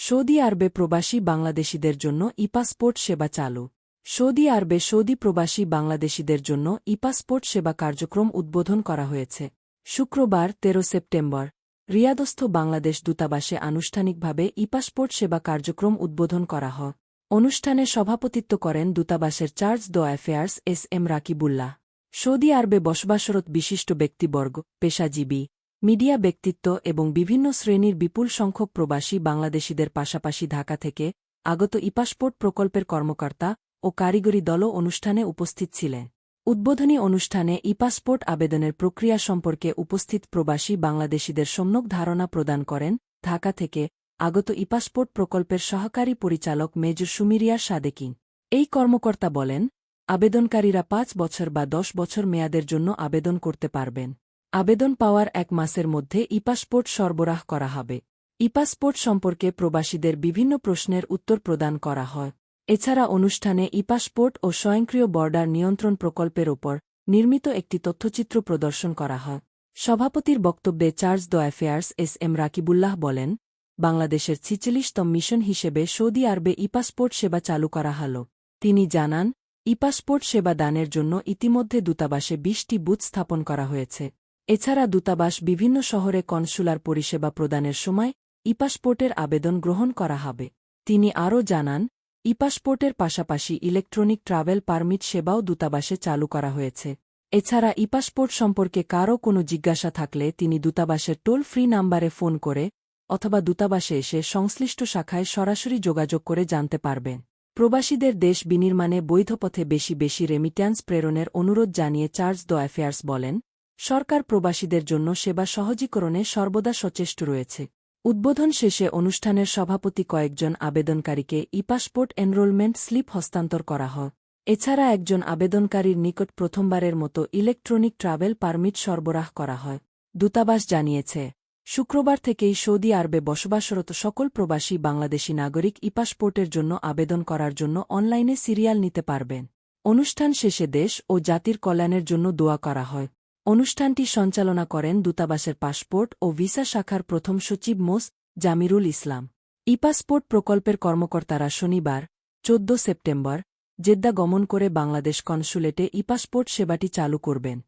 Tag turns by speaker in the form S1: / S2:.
S1: Saudi আরবে প্রবাসী বাংলাদেশিদের জন্য ইপাসপোর্ট সেবা চালু। সৌদি আরবে সৌদি প্রবাসী বাংলাদেশিদের জন্য ইপাসপোর্ট সেবা কার্যক্রম উদ্বোধন করা হয়েছে। শুক্রবার ১৩ সেপ্টেম্বর। রিয়াদস্থ বাংলাদেশ দূতাবাসে আনুষ্ঠানিকভাবে ইপাসপোর্ট সেবা কার্যক্রম উদ্বোধন করা হয়। অনুষ্ঠানে সভাপতিত্ব করেন দূতাবাসের chargé d'affaires S M Rakibullah. Saudi আরবে বসবাসরত বিশিষ্ট ব্যক্তিবর্গ, পেশাজীবী। মিডিয়া ব্যক্তিত্ব এবং বিভিন্ন শ্রেণির বিপুল সংখ্যক প্রবাসী বাংলাদেশিদের পাশাপাশি ঢাকা থেকে আগত ইপাসপোর্ট প্রকল্পের কর্মকর্তা ও কারিগরি দলও অনুষ্ঠানে উপস্থিত ছিলেন। উদ্বোধনী অনুষ্ঠানে ইপাসপোর্ট আবেদনের প্রক্রিয়া সম্পর্কে উপস্থিত প্রবাসী বাংলাদেশিদের সম্যক ধারণা প্রদান করেন ঢাকা থেকে আগত ইপাসপোর্ট প্রকল্পের সহকারী পরিচালক মেজর সুমিরিয়া সাদেকিন। এই কর্মকর্তা বলেন, আবেদনকারীরা পাঁচ বছর বা দশ বছর মেয়াদের জন্য আবেদন করতে পারবেন। আবেদন পাওয়ার এক মাসের মধ্যে ইপাসপোর্ট সরবরাহ করা হবে। ইপাসপোর্ট সম্পর্কে প্রবাসীদের বিভিন্ন প্রশ্নের উত্তর প্রদান করা হয়। এছাড়া অনুষ্ঠানে ইপাসপোর্ট ও স্বয়ংক্রিয় বর্ডার নিয়ন্ত্রণ প্রকল্পের ওপর নির্মিত একটি তথ্যচিত্র প্রদর্শন করা হয়। সভাপতির বক্তব্যে chargé d'affaires S M Rakibullah বলেন, বাংলাদেশের ছিচল্লিশতম মিশন হিসেবে সৌদি আরবে ইপাসপোর্ট সেবা চালু করা হল। তিনি জানান, ইপাসপোর্ট সেবা দানের জন্য ইতিমধ্যে দূতাবাসে বিশটি বুথ স্থাপন করা হয়েছে। এছাড়া দূতাবাস বিভিন্ন শহরে কনসুলার পরিষেবা প্রদানের সময় ইপাসপোর্টের আবেদন গ্রহণ করা হবে। তিনি আরও জানান, ইপাসপোর্টের পাশাপাশি ইলেকট্রনিক ট্রাভেল পারমিট সেবাও দূতাবাসে চালু করা হয়েছে। এছাড়া ইপাসপোর্ট সম্পর্কে কারও কোনো জিজ্ঞাসা থাকলে তিনি দূতাবাসের টোল ফ্রি নাম্বারে ফোন করে অথবা দূতাবাসে এসে সংশ্লিষ্ট শাখায় সরাসরি যোগাযোগ করে জানতে পারবেন। প্রবাসীদের দেশ বিনির্মাণে বৈধ পথে বেশি বেশি রেমিট্যান্স প্রেরণের অনুরোধ জানিয়ে চার্জ দ্য অ্যাফেয়ার্স বলেন সরকার প্রবাসীদের জন্য সেবা সহজীকরণে সর্বদা সচেষ্ট রয়েছে। উদ্বোধন শেষে অনুষ্ঠানের সভাপতি কয়েকজন আবেদনকারীকে ইপাসপোর্ট এনরোলমেন্ট স্লিপ হস্তান্তর করা হয় এছাড়া একজন আবেদনকারীর নিকট প্রথমবারের মতো ইলেকট্রনিক ট্রাভেল পারমিট সরবরাহ করা হয়। দূতাবাস জানিয়েছে, শুক্রবার থেকেই সৌদি আরবে বসবাসরত সকল প্রবাসী বাংলাদেশী নাগরিক ইপাসপোর্টের জন্য আবেদন করার জন্য অনলাইনে সিরিয়াল নিতে পারবেন। অনুষ্ঠান শেষে দেশ ও জাতির কল্যাণের জন্য দোয়া করা হয়। অনুষ্ঠানটি সঞ্চালনা করেন দূতাবাসের পাসপোর্ট ও ভিসা শাখার প্রথম সচিব মোস জামিরুল ইসলাম। ইপাসপোর্ট প্রকল্পের কর্মকর্তারা শনিবার, চোদ্দ সেপ্টেম্বর, জেদ্দা গমন করে বাংলাদেশ কনসুলেটে ইপাসপোর্ট সেবাটি চালু করবেন।